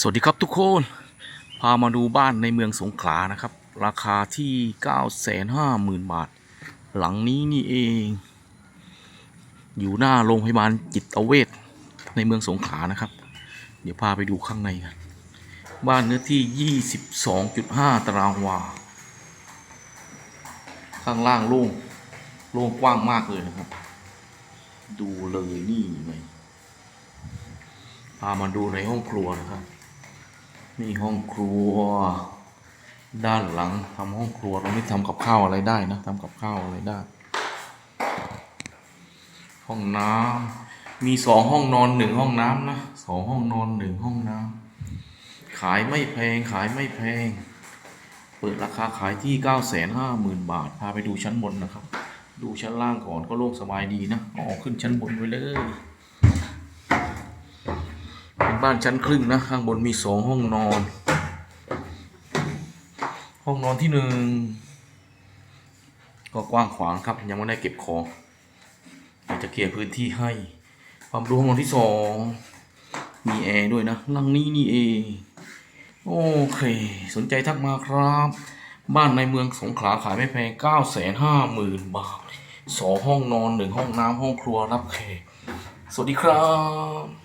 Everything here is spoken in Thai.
สวัสดีครับทุกคน พามาดูบ้านในเมืองสงขลานะครับ ราคาที่ 950,000 บาท หลังนี้นี่เอง อยู่หน้าโรงพยาบาลจิตเวชในเมืองสงขลานะครับ เดี๋ยวพาไปดูข้างในกันบ้านเนื้อที่ 22.5 ตารางวา ข้างล่างโล่งโล่งกว้างมากเลยนะครับ ดูเลยนี่ไงพามาดูในห้องครัวนะครับ นี่ห้องครัว ด้านหลังทำห้องครัวตรงนี้ทำกับข้าวอะไรได้นะทำกับข้าวอะไรได้ ห้องน้ำมีสองห้องนอนหนึ่งห้องน้ำนะสองห้องนอนหนึ่งห้องน้ำขายไม่แพงขายไม่แพง เปิดราคาขายที่เก้าแสนห้าหมื่นบาท พาไปดูชั้นบนนะครับ ดูชั้นล่างก่อนก็โล่งสบายดีนะอ๋อขึ้นชั้นบนไปเลย บ้านชั้นครึ่งนะ ข้างบนมีสองห้องนอน ห้องนอนที่หนึ่งก็กว้างขวางครับ ยังไม่ได้เก็บของอยากจะเคลียร์พื้นที่ให้ ความรู้ห้องนอนที่สองมีแอร์ด้วยนะหลังนี้นี่เองโอเค สนใจทักมาครับ บ้านในเมืองสงขลาขายไม่แพง9 5 0 0 0 0บาทสองห้องนอนหนึ่งห้องน้ำห้องครัวรับแขกสวัสดีครับ